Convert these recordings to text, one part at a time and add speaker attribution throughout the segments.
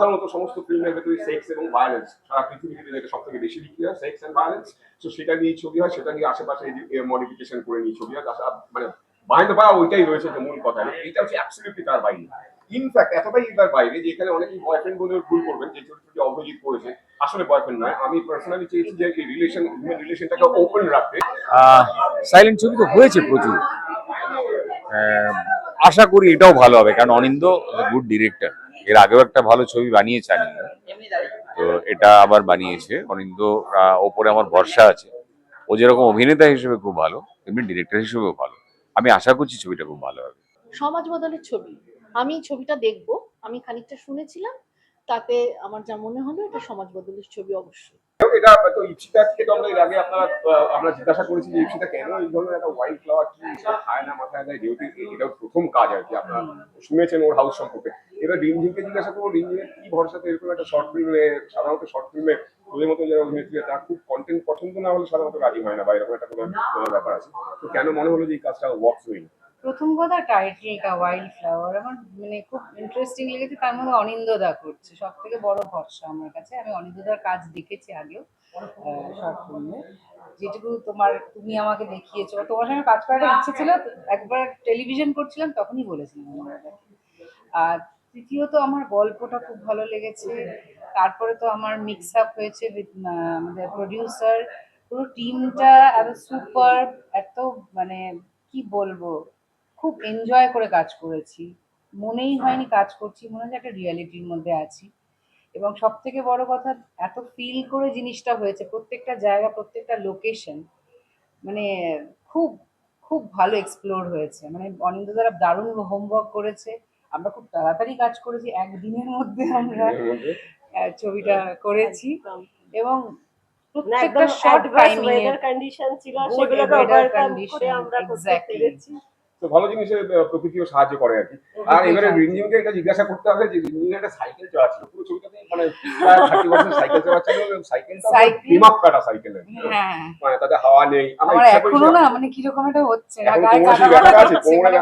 Speaker 1: সাধারণত সমস্ত ফিল্মের ভেতরে সেক্স এবং ভায়োলেন্স সারা পৃথিবীতে যেটা সব থেকে বেশি বিক্রি হয় সেক্স এন্ড ভায়োলেন্স তো সেটা নিয়ে ছবি হয়, সেটা নিয়ে আশেপাশে মডিফিকেশন করে নিয়ে ছবি হয়। মানে বাইরে বা ওইটাই রয়েছে যে মূল কথা। এটা হচ্ছে অ্যাবসলিউটলি তার বাইরে। ইনফ্যাক্ট এতটাই তার বাইরে যে, এখানে অনেকেই বয়ফ্রেন্ড বলে ভুল করবেন, যে চরিত্রটি অভিজিৎ করেছে। আসলে বয়ফ্রেন্ড নয়। আমি পার্সোনালি চেয়েছি যে, এই রিলেশন হিউম্যান রিলেশনটাকে ওপেন রাখতে।
Speaker 2: সাইলেন্ট ছবি তো হয়েছে প্রচুর। আশা করি এটাও ভালো হবে, কারণ অনিন্দ গুড ডিরেক্টর এর আগেও একটা ভালো ছবি বানিয়েছে অনিন্দ তো এটা আবার বানিয়েছে। অনিন্দ আহ, ওপরে আমার ভরসা আছে। ও যেরকম অভিনেতা হিসেবে খুব ভালো তেমনি ডিরেক্টর হিসেবেও ভালো। আমি আশা করছি ছবিটা খুব ভালো হবে।
Speaker 3: সমাজ বদলের ছবি। আমি ছবিটা দেখব। আমি খানিকটা শুনেছিলাম। তাতে আমার যা মনে হলো এটা সমাজ বদলের ছবি অবশ্যই।
Speaker 1: এটা তো ইপসিতা থেকে আমরা এর আগে আপনারা আহ, আমরা জিজ্ঞাসা করেছি যে ইপসিতা কেন এই ধরনের একটা ওয়াইল্ড ফ্লাওয়ার কি খায় না মাথায় দেয় এটা প্রথম কাজ আর কি আপনারা শুনেছেন ওর হাউস সম্পর্কে। এবার রিমঝিমকে জিজ্ঞাসা করব রিমঝিমের কি ভরসাতে এরকম একটা শর্ট ফিল্মে সাধারণত শর্ট ফিল্মে ওদের মতো যারা অভিনেত্রী তার খুব কন্টেন্ট পছন্দ না হলে সাধারণত রাজি হয় না বা এরকম একটা কোনো ব্যাপার আছে। তো কেন মনে হলো যে এই কাজটা ওয়ার্কস হয়নি
Speaker 4: প্রথম কথা টাইটেলটা ওয়াইল্ড ফ্লাওয়ার আমার মানে খুব ইন্টারেস্টিং লেগেছে তার মধ্যে অনিন্দদা করছে। সব থেকে বড় ভরসা আমার কাছে। আমি অনিন্দদার কাজ দেখেছি আগেও শর্ট ফিল্মে যেটুকু তোমার তুমি আমাকে দেখিয়েছো। বা তোমার সঙ্গে কাজ করার ইচ্ছে ছিল একবার টেলিভিশন করছিলাম তখনই বলেছিলাম। আর তৃতীয়ত আমার গল্পটা খুব ভালো লেগেছে। তারপরে তো আমার মিক্স আপ হয়েছে উইথ আমাদের প্রডিউসার পুরো টিমটা এত সুপার এত মানে কি বলব? খুব এনজয় করে কাজ করেছি। মনেই হয়নি কাজ করছি, মনে হচ্ছে একটা রিয়ালিটির মধ্যে আছি। এবং সব থেকে বড় কথা, এত ফিল করে জিনিসটা হয়েছে, প্রত্যেকটা জায়গা, প্রত্যেকটা লোকেশন মানে খুব খুব ভালো এক্সপ্লোর হয়েছে। মানে অনিন্দ দ্বারা দারুণ হোমওয়ার্ক করেছে। আমরা খুব তাড়াতাড়ি কাজ করেছি একদিনের মধ্যে আমরা ছবিটা করেছি। এবং প্রত্যেকটা শর্ট টাইমিং
Speaker 5: এর কন্ডিশন ছিল সেগুলোকে ওভারকাম করে আমরা করতে পেরেছি।
Speaker 1: তো ভালো জিনিসের প্রকৃতিও সাহায্য করে আর কি। আর এবারে রিমঝিমকে এটা জিজ্ঞাসা করতে হবে যে রিমঝিম একটা সাইকেল চালাচ্ছিল পুরো ছবিটাতে মানে থার্টি পার্সেন্ট সাইকেল চালাচ্ছিল এবং সাইকেলটা কাটা সাইকেলের।
Speaker 4: হ্যাঁ।
Speaker 1: মানে তাতে হাওয়া নেই। আমার এখনও
Speaker 4: না মানে কীরকম একটা হচ্ছে? মানে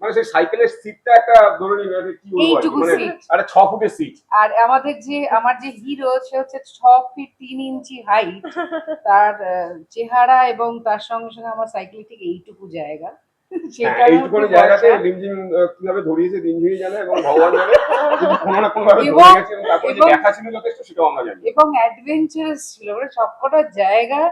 Speaker 1: মানে সেই সাইকেলের সিটটা একটা ধরে কি বলব কি, মানে। একটা ছ ফুটের সিট
Speaker 4: আর আমাদের যে আমার যে হিরো সে হচ্ছে ছ ফিট তিন ইঞ্চি হাইট তার চেহারা এবং তার সঙ্গে সঙ্গে আমার সাইকেল ঠিক এইটুকু জায়গা।
Speaker 1: জায়গাতে রিমঝিম কীভাবে ধরিয়েছে রিমঝিমই জানে এবং ভগবান জানে। কোনো না কোনো ভাবে ধরে
Speaker 4: এবং-
Speaker 1: তারপরে যে দেখা ছিল যথেষ্ট সেটাও আমরা জানি।
Speaker 4: এবং অ্যাডভেঞ্চারাস ছিল। মানে সবকটা জায়গা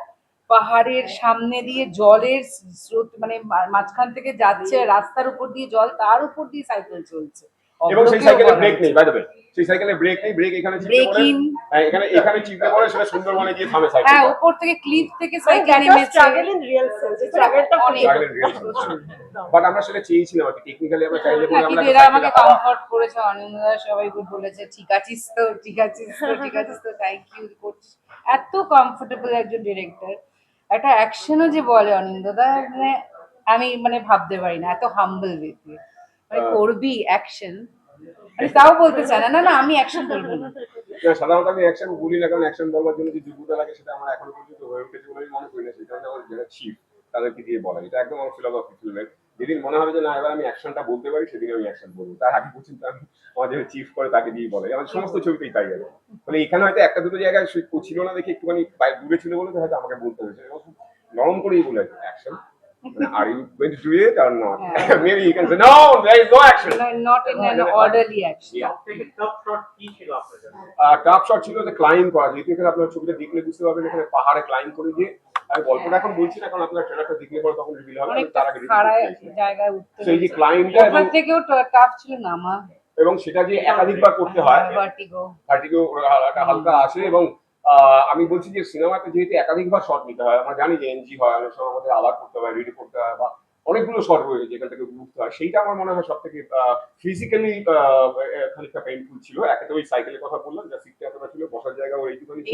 Speaker 4: পাহাড়ের সামনে দিয়ে জলের স্রোত মানে মাঝখান থেকে যাচ্ছে রাস্তার উপর দিয়ে জল তার উপর দিয়ে সাইকেল চলছে।
Speaker 1: এবং সেই সাইকেলে ব্রেক নেই বাই দ্য সেই সাইকেলে ব্রেক নেই ব্রেক এখানে পড়ে। হ্যাঁ, এখানে এখানে পড়ে সেটা সুন্দরবনে গিয়ে থামে সাইকেল
Speaker 4: হ্যাঁ উপর থেকে ক্লিপ থেকে সাইকেল নেমেছে।
Speaker 5: স্ট্রাগল ইন রিয়েল সেন্স স্ট্রাগলটা
Speaker 4: অনেক।
Speaker 1: বাট আমরা সেটা চেয়েছিলাম আর কি টেকনিক্যালি আমরা চাইলে পরে
Speaker 4: হ্যাঁ,
Speaker 1: আমরা
Speaker 4: এরা আমাকে কমফর্ট করেছে অনিন্দা সবাই খুব বলেছে ঠিক আছিস তো ঠিক আছিস তো ঠিক আছিস তো থ্যাংক ইউ করছিস এত কমফোর্টেবল একজন ডিরেক্টর একটা অ্যাকশনও যে বলে অনিন্দদা মানে আমি মানে ভাবতে পারি না এত হাম্বল ব্যক্তি মানে করবি অ্যাকশন মানে তাও বলতে চায় না। না না আমি অ্যাকশন করব না।
Speaker 1: সাধারণত আমি অ্যাকশন বলি না কারণ অ্যাকশন বলবার জন্য যে যোগ্যতা লাগে সেটা আমার এখনও পর্যন্ত হয়ে উঠেছে বলে মনে করি না। সেই কারণে আমার যারা চিফ তাদেরকে দিয়ে বলা। এটা একদম আমার ফিলোসফি ফিল্মের যেদিন মনে হবে যে না এবার আমি অ্যাকশনটা বলতে পারি সেদিন আমি অ্যাকশন বলব। তার আগে পর্যন্ত আমি আমার যে চিফ করে তাকে দিয়ে বলে আমার সমস্ত ছবিতেই তাই আছে মানে এখানে হয়তো একটা দুটো জায়গায় ছিল না দেখে একটুখানি দূরে ছিল বলে তো হয়তো আমাকে বলতে হয়েছে। নরম করেই বলে action are you going to do it or not
Speaker 4: হ্যাঁ।
Speaker 1: Maybe you can say no there is no action
Speaker 4: not in an orderly action
Speaker 1: tough shot ছিল যে ক্লাইম করা যেহেতু এখানে আপনার ছবিটা দেখলে বুঝতে পারবেন এখানে পাহাড়ে ক্লাইম করে গিয়ে আমি গল্পটা এখন বলছি না কারণ আপনার ট্রেলারটা দেখলে পরে তখন রিভিল হবে তার আগে।
Speaker 4: জায়গায় উঠতে
Speaker 1: সেই যে। ক্লাইমটা এবং
Speaker 4: থেকেও টাফ ছিল নামা
Speaker 1: এবং সেটা যে একাধিকবার করতে হয়
Speaker 4: ভার্টিগো
Speaker 1: ভার্টিগো হালকা হালকা আসে এবং আমি বলছি যে সিনেমাতে যেহেতু একাধিকবার শট নিতে হয় আমরা জানি যে এনজি হয় অনেক সময় আমাদের আলাপ করতে হয় রেডি করতে হয় বা অনেকগুলো শট রয়েছে যেখান থেকে ঘুরতে হয়। সেইটা আমার মনে হয় সব থেকে ফিজিক্যালি খানিকটা পেইনফুল ছিল। একে তো ওই সাইকেলের কথা বললাম যা সিটটা এতটা ছিল বসার জায়গা ওর এইটুখানি ছিল।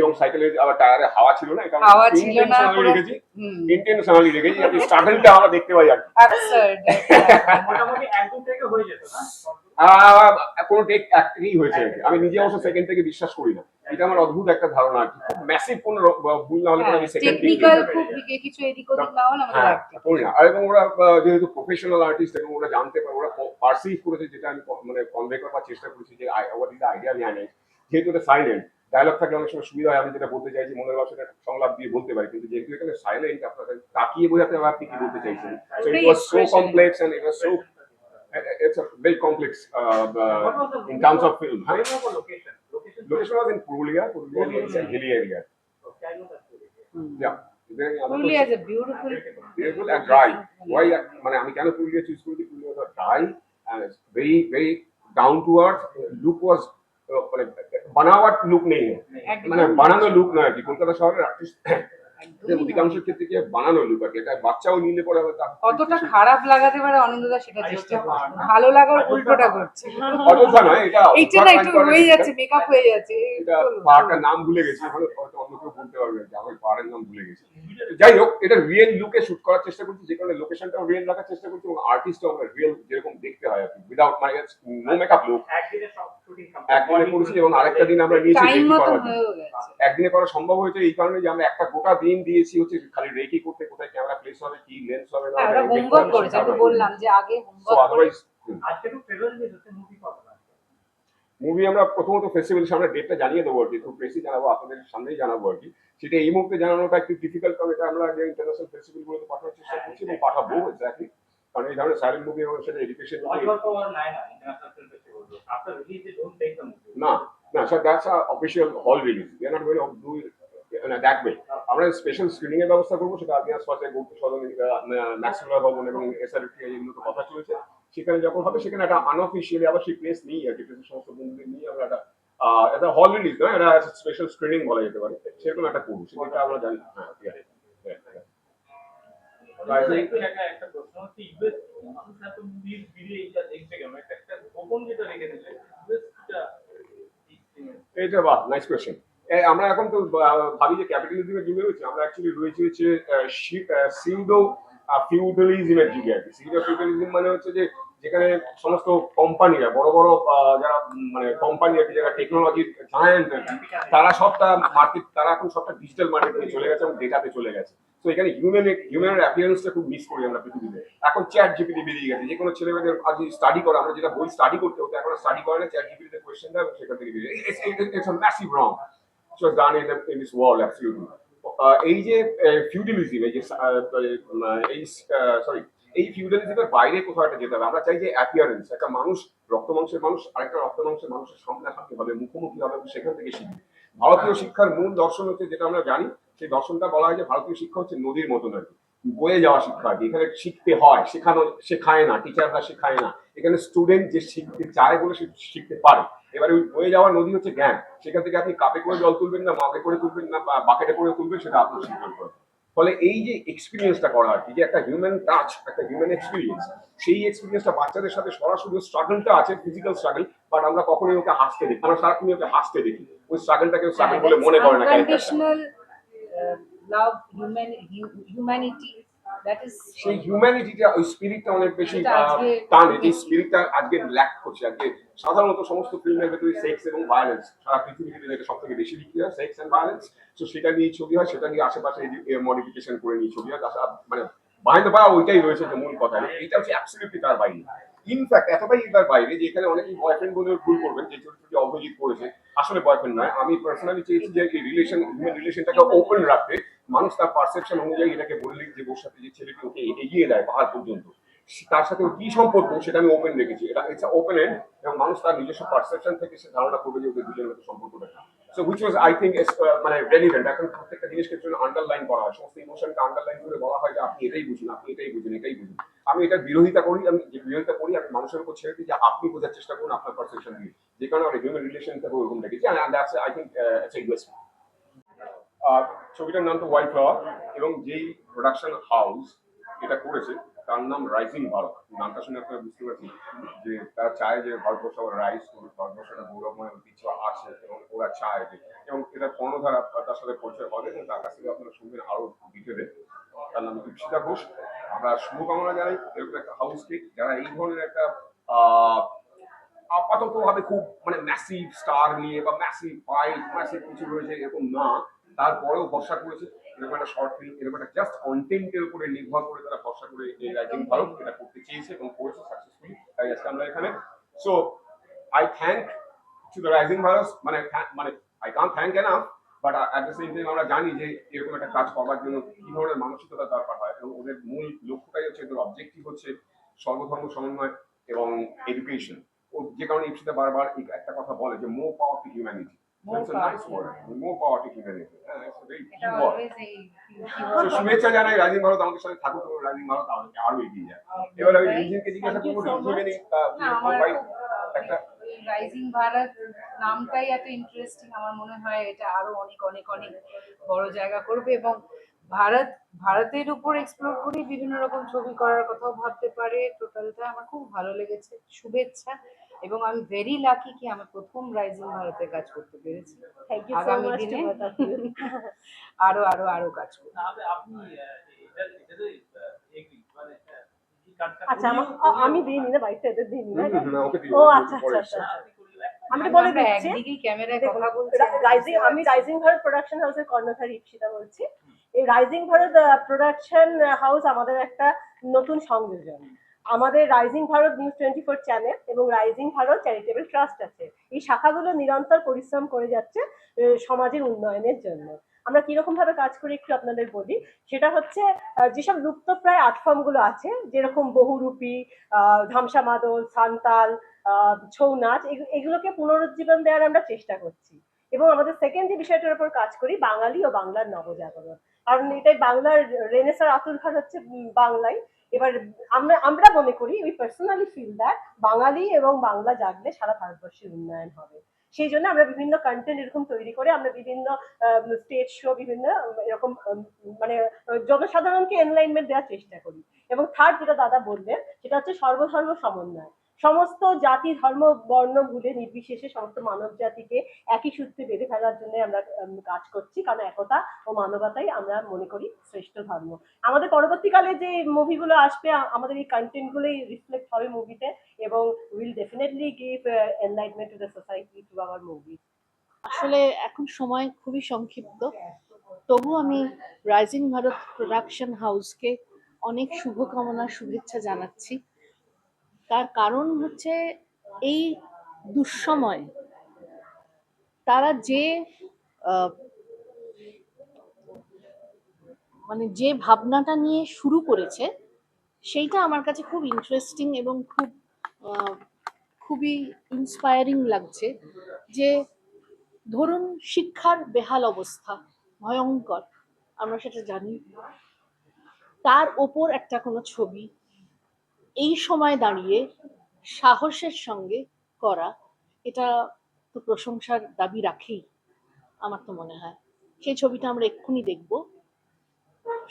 Speaker 1: এবং সাইকেলের আবার টায়ারে হাওয়া ছিল না এটা
Speaker 4: হাওয়া ছিল না,
Speaker 1: রেখেছি ইন্টেনশনালি রেখেছি যাতে স্ট্রাগলটা আমরা দেখতে পাই আর কি।
Speaker 6: মোটামুটি এক দু থেকে হয়ে যেত না?
Speaker 1: আহ, কোনো টেক একটাই হয়েছে আমি নিজে অবশ্য সেকেন্ড থেকে বিশ্বাস করি না। এটা আমার অদ্ভুত একটা ধারণা আর কি। ম্যাসিভ কোনো ভুল না হলে পরে আমি সেকেন্ড
Speaker 4: টেকনিক্যাল হ্যাঁ, খুব দিকে কিছু এদিক ওদিক না হলে আমাদের
Speaker 1: হ্যাঁ
Speaker 4: রাখতে
Speaker 1: করি আর এবং ওরা যেহেতু প্রফেশনাল আর্টিস্ট এবং ওরা জানতে পারে ওরা পারসিভ করেছে যেটা আমি মানে কনভে করবার চেষ্টা করেছি যে what is idea behind it যেহেতু এটা সাইলেন্ট ডায়লগ থাকলে অনেক সময় সুবিধা হয়। আমি যেটা বলতে চাইছি মনের ভাষাটা সংলাপ দিয়ে বলতে পারি। কিন্তু যেহেতু এখানে সাইলেন্ট আপনাকে তাকিয়ে বোঝাতে হবে আপনি কি বলতে চাইছেন। So it was so complex and it was so it's a very complex uh, uh, in terms of film. Huh? Location? Was in Purulia, Purulia is a hilly area. Yeah. Is there any other
Speaker 4: Purulia
Speaker 1: question?
Speaker 4: Is a beautiful
Speaker 1: Beautiful and dry. Why? মানে আমি কেন Purulia choose করেছি Purulia was dry and it's very very down to earth. Look was uh, মানে বানাওয়াট look নেই
Speaker 4: একদম।
Speaker 1: মানে বানানো লুক নয় আর কি কলকাতা শহরের আর্টিস্ট অধিকাংশের ক্ষেত্রে কি বানানো লুক আর কি এটা বাচ্চাও নিলে পরে আবার তার
Speaker 4: কতটা খারাপ লাগাতে পারে অনিন্দদা সেটা চেষ্টা করছে। ভালো লাগার উল্টোটা করছে।
Speaker 1: অযোধ্যা নয় এটা
Speaker 4: এইটা না একটু হয়ে যাচ্ছে মেকআপ হয়ে যাচ্ছে
Speaker 1: এটা পাহাড়টার নাম ভুলে গেছি হয়তো হয়তো অন্য কেউ বলতে পারবে যে আমি পাহাড়ের নাম ভুলে গেছি। যাই হোক এটা রিয়েল লুকে শুট করার চেষ্টা করছি যে কারণে লোকেশনটাও রিয়েল রাখার চেষ্টা করছি এবং আর্টিস্টও আমরা রিয়েল যেরকম দেখতে হয় কি উইদাউট মানে নো মেকআপ লুক একদিনে করেছি এবং আরেকটা দিন আমরা নিয়েছি একদিনে করা সম্ভব হয়েছে এই কারণে যে আমরা একটা গোটা দিন দিয়েছি হচ্ছে খালি রেকি করতে কোথায় ক্যামেরা প্লেস হবে কি লেন্স হবে না
Speaker 4: হ্যাঁ ওরা হোমওয়ার্ক করেছে আমি বললাম যে আগে হোমওয়ার্ক করে
Speaker 1: আদারওয়াইজ মুভি আমরা প্রথমত ফেস্টিভ্যালের সামনে ডেটটা জানিয়ে দেবো আর কি খুব বেশি জানাব আপনাদের সামনেই জানাব আর কি। সেটা এই মুহূর্তে জানানোটা একটু ডিফিকাল্ট কারণ এটা আমরা যে ইন্টারন্যাশনাল ফেস্টিভ্যালগুলোতে পাঠানোর চেষ্টা করছি এবং পাঠাবো এক্স্যাক্টলি কারণ এই ধরনের সাইলেন্ট মুভি এবং সেটা এডুকেশন না না sir that's official hall release we are not going to do that way আমরা স্পেশাল স্ক্রিনিং এর ব্যবস্থা করব সেটা আগে আশপাশে গৌতম সদন ম্যাক্সুলার ভবন এবং এসআরপি এগুলো তো কথা চলছে। সেখানে যখন হবে সেখানে একটা আনঅফিসিয়ালি আবার সেই প্লেস নিই আর কি সমস্ত বন্ধুদের নিয়ে আমরা একটা একটা হল রিলিজ নয় এটা স্পেশাল স্ক্রিনিং বলা যেতে পারে। সেরকম একটা করব সেটা আমরা জানি। হ্যাঁ. I think-
Speaker 6: একটা প্রশ্ন হচ্ছে ইউএস মানুষ এত মুভি ফিরে এইটা দেখবে কেন? একটা একটা গোপন যেটা রেখে দিলে
Speaker 1: এটা বাহ নাইস কোয়েশ্চেন আমরা এখন তো ভাবি যে ক্যাপিটালিজমের যুগে রয়েছে, আমরা অ্যাকচুয়ালি রয়েছে হচ্ছে সিউডো ফিউডালিজমের যুগে আর কি। সিউডো ফিউডালিজম মানে হচ্ছে যে, যেখানে সমস্ত কোম্পানিরা বড় বড় যারা মানে কোম্পানি আর যারা টেকনোলজির জায়ান্ট আর তারা সবটা মার্কেট তারা এখন সবটা ডিজিটাল মার্কেটে চলে গেছে এবং ডেটাতে চলে গেছে। তো এখানে হিউম্যান হিউম্যানের অ্যাপিয়ারেন্সটা খুব মিস করি আমরা পৃথিবীতে। এখন চ্যাট জিপিটি বেরিয়ে গেছে যে কোনো ছেলেমেয়েদের আজ স্টাডি করা, আমরা যেটা বই স্টাডি করতে হতো, এখন স্টাডি করে না চ্যাট জিপিটিতে কোয়েশ্চেন দেয় সেখান থেকে বেরিয়ে massive wrong which was done in, the, in this absolutely এই যে ফিউডালিজম এই যে আহ, এই সরি এই ফিউডালিজমের বাইরে কোথাও একটা যেতে হবে। আমরা চাই যে অ্যাপিয়ারেন্স একটা মানুষ রক্ত মাংসের মানুষ আরেকটা রক্ত মাংসের মানুষের সামনে হবে মুখোমুখি হবে সেখান থেকে শিখবে। ভারতীয় শিক্ষার মূল দর্শন হচ্ছে যেটা আমরা জানি সেই দর্শনটা বলা হয় যে ভারতীয় শিক্ষা হচ্ছে নদীর মতন আর কি। বয়ে যাওয়া শিক্ষা আর এখানে শিখতে হয় শেখানো শেখায় না টিচাররা শেখায় না। এখানে স্টুডেন্ট যে শিখতে চায় বলে সে শিখতে পারে। এবারে ওই বয়ে যাওয়া নদী হচ্ছে জ্ঞান সেখান থেকে আপনি কাপে করে জল তুলবেন না মাকে করে তুলবেন না বা বাকেটে করে তুলবেন সেটা আপনার সিদ্ধান্ত ফলে এই যে এক্সপিরিয়েন্সটা করা আর কি যে একটা হিউম্যান টাচ একটা হিউম্যান এক্সপিরিয়েন্স সেই এক্সপিরিয়েন্সটা বাচ্চাদের সাথে সরাসরি স্ট্রাগলটা আছে ফিজিক্যাল স্ট্রাগল বাট আমরা কখনোই ওকে হাসতে দেখি আমরা সারাক্ষণই ওকে হাসতে দেখি। ওই স্ট্রাগলটাকে স্ট্রাগল বলে মনে করে না
Speaker 4: লাভ হিউম্যান হিউম্যানিটি ইজ
Speaker 1: সেই হিউম্যানিটিটা ওই স্পিরিটটা অনেক বেশি টানে।
Speaker 4: খুব
Speaker 1: স্পিরিটটা আজকে ল্যাক করছে। আজকে সাধারণত সমস্ত ফিল্মের ভেতরে সেক্স এবং ভায়োলেন্স সারা পৃথিবীতে যেটা সব থেকে বেশি বিক্রি হয় সেক্স এন্ড ভায়োলেন্স তো সেটা নিয়ে ছবি হয় সেটা নিয়ে আশেপাশে মডিফিকেশন করে নিয়ে ছবি হয়। মানে বাইন্ড বা ওইটাই রয়েছে যে মূল কথা। এটা হচ্ছে অ্যাবসলিউটলি তার বাইরে। ইনফ্যাক্ট এতটাই তার বাইরে যে এখানে অনেকেই বয়ফ্রেন্ড বলে ভুল করবেন, যে চরিত্রটি অভিজিৎ করেছে, আসলে বয়ফ্রেন্ড নয়। আমি পার্সোনালি চেয়েছি যে এই রিলেশন রিলেশনটাকে ওপেন রাখতে। মানুষ তার পারসেপশন অনুযায়ী এটাকে বললে যে ওর সাথে যে ছেলেটি ওকে এগিয়ে দেয় পাহাড় পর্যন্ত। তার সাথে কি সম্পর্ক সেটা আমি ওপেন রেখেছি। এটা ইটস ওপেন এন্ড এবং মানুষ তার নিজস্ব পারসেপশন থেকে সে ধারণা করবে যে ওদের দুজনের মধ্যে সম্পর্কটা so which was I think মানে রেলিভেন্ট এখন প্রত্যেকটা জিনিসকে আন্ডারলাইন করা হয়। সমস্ত ইমোশনকে আন্ডারলাইন করে বলা হয় যে আপনি এটাই বুঝুন, আপনি এটাই বুঝুন এটাই বুঝুন। আমি এটা বিরোধিতা করি, আমি যে বিরোধিতা করি, আমি মানুষের উপর ছেড়ে দিই যে আপনি বোঝার চেষ্টা করুন, আপনার পারসেপশন দিয়ে যে কারণে আমরা হিউম্যান রিলেশনটাকে ওরকম রেখেছি আই থিঙ্ক ছবিটার নাম তো হোয়াইট ফ্লাওয়ার এবং যেই প্রোডাকশন হাউস এটা করেছে, তার নাম রাইজিং ভারত নামটা শুনে আপনারা বুঝতে পারছেন যে তারা চায় যে ভারতবর্ষ আবার রাইজ করুক, ভারতবর্ষটা গৌরবময় ঐতিহ্য আছে, এবং ওরা চায় যে, এবং এটা কর্ণধারা তার সাথে পরিচয় হবে, এবং তার কাছ থেকে আপনারা শুনবেন আরও ডিটেলে তার নাম দীপশিতা ঘোষ আমরা শুভকামনা জানাই এরকম একটা হাউসকে যারা এই ধরনের একটা আপাতত ভাবে খুব মানে ম্যাসিভ স্টার নিয়ে বা ম্যাসিভ ফাইট ম্যাসিভ কিছু রয়েছে এরকম না, তারপরেও ভরসা করেছে। এরকম একটা শর্ট ফিল্ম এরকম একটা জাস্ট কন্টেন্টের উপরে নির্ভর করে তারা ভরসা করে এই রাইটিং ভারত, এটা করতে চেয়েছে এবং করেছে সাকসেসফুলি তাই আজকে আমরা এখানে। So I thank to the rising Bharat মানে মানে I can thank enough but at the same time আমরা জানি যে এরকম একটা কাজ করবার জন্য কি ধরনের মানসিকতা দরকার হয় ওদের মূল লক্ষ্যটাই হচ্ছে ওদের অবজেক্টিভ হচ্ছে সর্বধর্ম সমন্বয় এবং এডুকেশন ও যে কারণে ইপসিতে বারবার একটা কথা বলে যে মোর পাওয়ার টু হিউম্যানিটি শুভেচ্ছা জানাই ভারত আমাদের সাথে থাকুক ভারত আমাদেরকে আরও এগিয়ে যায় এবার আমি রিজিনকে জিজ্ঞাসা করব
Speaker 5: so
Speaker 1: রিজিন
Speaker 4: না আমার
Speaker 1: ভাই একটা
Speaker 4: রাইজিং ভারত নামটাই এত ইন্টারেস্টিং আমার মনে হয় এটা আরও অনেক অনেক অনেক বড় জায়গা করবে এবং ভারত ভারতের উপর এক্সপ্লোর করে বিভিন্ন রকম ছবি করার কথাও ভাবতে পারে। টোটালটা আমার খুব ভালো লেগেছে। শুভেচ্ছা। এবং আমি ভেরি লাকি কি আমি প্রথম রাইজিং ভারতে কাজ করতে পেরেছি।
Speaker 5: থ্যাংক ইউ সো
Speaker 4: আগামী
Speaker 5: মাচ
Speaker 4: দিনে. আরও আরও আরও কাজ করব।
Speaker 5: আচ্ছা আমি দিইনি না বাড়িতে এদের দিইনি না ও আচ্ছা আচ্ছা আচ্ছা। আমি বলে দিচ্ছি।
Speaker 4: একদিকেই ক্যামেরায় কথা বলছি
Speaker 5: রাইজিং আমি রাইজিং ভারত প্রোডাকশন হাউসের কর্ণধার ইপসিতা বলছি। এই রাইজিং ভারত প্রোডাকশন হাউস আমাদের একটা নতুন সংযোজন। আমাদের rising Bharat news twenty four channel এবং রাইজিং ভারত চ্যারিটেবল ট্রাস্ট আছে। এই শাখাগুলো নিরন্তর পরিশ্রম করে যাচ্ছে সমাজের উন্নয়নের জন্য। আমরা কীরকম ভাবে কাজ করি একটু আপনাদের বলি। সেটা হচ্ছে যেসব লুপ্তপ্রায় আর্ট ফর্মগুলো আছে, যেরকম বহুরূপী ধামসা মাদল, সান্তাল ছৌ নাচ, এগু- এগুলোকে পুনরুজ্জীবন দেওয়ার আমরা চেষ্টা করছি। এবং আমাদের সেকেন্ড যে বিষয়টার উপর কাজ করি, বাঙালি ও বাংলার নবজাগরণ। কারণ এটাই বাংলার রেনেসার আতুল আতুরঘাট হচ্ছে বাংলায়। এবার আমরা আমরা মনে করি we personally feel that Bengali এবং বাংলা জাগলে সারা ভারতবর্ষের উন্নয়ন হবে। সেই জন্য আমরা বিভিন্ন কন্টেন্ট এরকম তৈরি করে, আমরা বিভিন্ন স্টেজ শো বিভিন্ন, এরকম মানে জনসাধারণকে এনলাইনমেন্ট দেওয়ার চেষ্টা করি। এবং থার্ড যেটা দাদা বললেন, সেটা হচ্ছে সর্বধর্ম সমন্বয়। সমস্ত জাতি, ধর্ম, বর্ণ, ভুলে, নির্বিশেষে সমস্ত মানব জাতিকে একই সূত্রে বেঁধে ফেলার জন্য আমরা কাজ করছি। কারণ একতা ও মানবতাই আমরা মনে করি শ্রেষ্ঠ ধর্ম। আমাদের পরবর্তীকালে যে মুভিগুলো আসবে আমাদের এই কন্টেন্টগুলোই রিফ্লেক্ট হবে মুভিতে এবং will definitely give enlightenment to the society to our movie
Speaker 3: আসলে এখন সময় খুবই সংক্ষিপ্ত। তবু আমি রাইজিং ভারত প্রোডাকশন হাউসকে অনেক শুভকামনা, শুভেচ্ছা জানাচ্ছি। তার কারণ হচ্ছে এই দুঃসময় তারা যে মানে যে ভাবনাটা নিয়ে শুরু করেছে, সেইটা আমার কাছে খুব ইন্টারেস্টিং এবং খুব খুবই ইন্সপায়ারিং লাগছে যে ধরুন শিক্ষার বেহাল অবস্থা, ভয়ঙ্কর, আমরা সেটা জানি। তার ওপর একটা কোনো ছবি এই সময় দাঁড়িয়ে সাহসের সঙ্গে করা, এটা তো প্রশংসার দাবি রাখেই, আমার তো মনে হয়। সেই ছবিটা আমরা এক্ষুনি দেখব।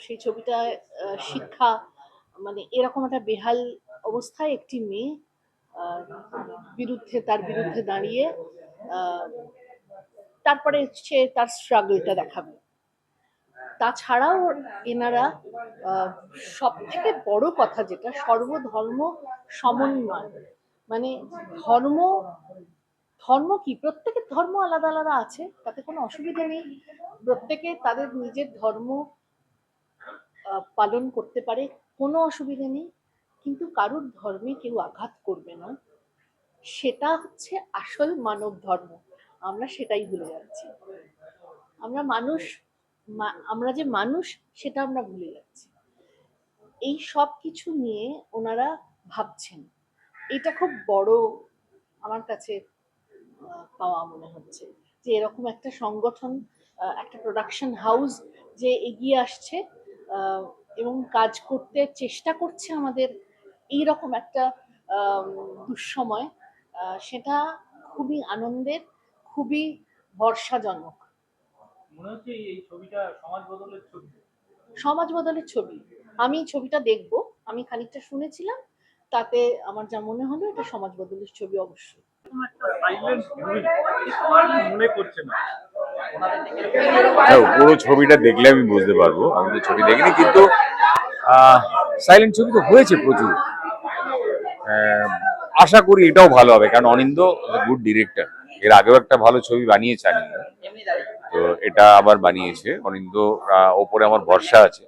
Speaker 3: সেই ছবিটা শিক্ষা মানে এরকম একটা বেহাল অবস্থায় একটি মেয়ে বিরুদ্ধে, তার বিরুদ্ধে দাঁড়িয়ে তারপরে সে তার স্ট্রাগলটা দেখাবে। তাছাড়াও এনারা সব থেকে বড় কথা যেটা, সর্বধর্ম সমন্বয়। মানে ধর্ম ধর্ম কি? প্রত্যেকের ধর্ম আলাদা আলাদা আছে, তাতে কোনো অসুবিধা নেই। প্রত্যেকে তাদের নিজের ধর্ম পালন করতে পারে, কোনো অসুবিধা নেই। কিন্তু কারুর ধর্মে কেউ আঘাত করবে না। সেটা হচ্ছে আসল মানব ধর্ম। আমরা সেটাই ভুলে যাচ্ছি। আমরা মানুষ আমরা যে মানুষ, সেটা আমরা ভুলে যাচ্ছি। এই সব কিছু নিয়ে ওনারা ভাবছেন। এটা খুব বড় আমার কাছে পাওয়া মনে হচ্ছে যে এরকম একটা সংগঠন একটা প্রোডাকশন হাউস যে এগিয়ে আসছে এবং কাজ করতে চেষ্টা করছে আমাদের এই রকম একটা দুঃসময় সেটা খুবই আনন্দের, খুবই ভরসাজনক।
Speaker 6: মনে হচ্ছে এই- এই ছবিটা সমাজ বদলের ছবি।
Speaker 3: সমাজ বদলের ছবি। আমি ছবিটা দেখব। আমি খানিকটা শুনেছিলাম। তাতে আমার যা মনে হলো এটা সমাজ বদলের ছবি অবশ্যই।
Speaker 6: সাইলেন্ট মুভি আমার মনে করছে না।
Speaker 2: হ্যাঁ পুরো ছবিটা দেখলে আমি বুঝতে পারব। আমি তো ছবি দেখিনি কিন্তু সাইলেন্ট ছবি তো হয়েছে প্রচুর। আহ,
Speaker 7: আশা করি এটাও ভালো হবে কারণ অনিন্দ গুড ডিরেক্টর এর আগেও একটা ভালো ছবি বানিয়েছে অনিন্দ তো এটা আবার বানিয়েছে। অনিন্দ ওপরে আমার ভরসা আছে।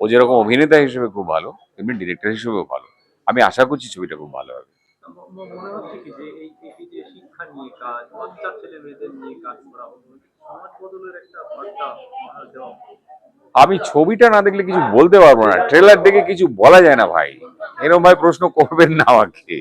Speaker 7: ও যেরকম অভিনেতা হিসেবে খুব ভালো তেমনি ডিরেক্টর হিসেবেও ভালো। আমি আশা করছি ছবিটা খুব ভালো হবে। আমি ছবিটা না দেখলে কিছু বলতে পারব না। ট্রেলার দেখে কিছু বলা যায় না ভাই। এরকম ভাই প্রশ্ন করবেন না আমাকে।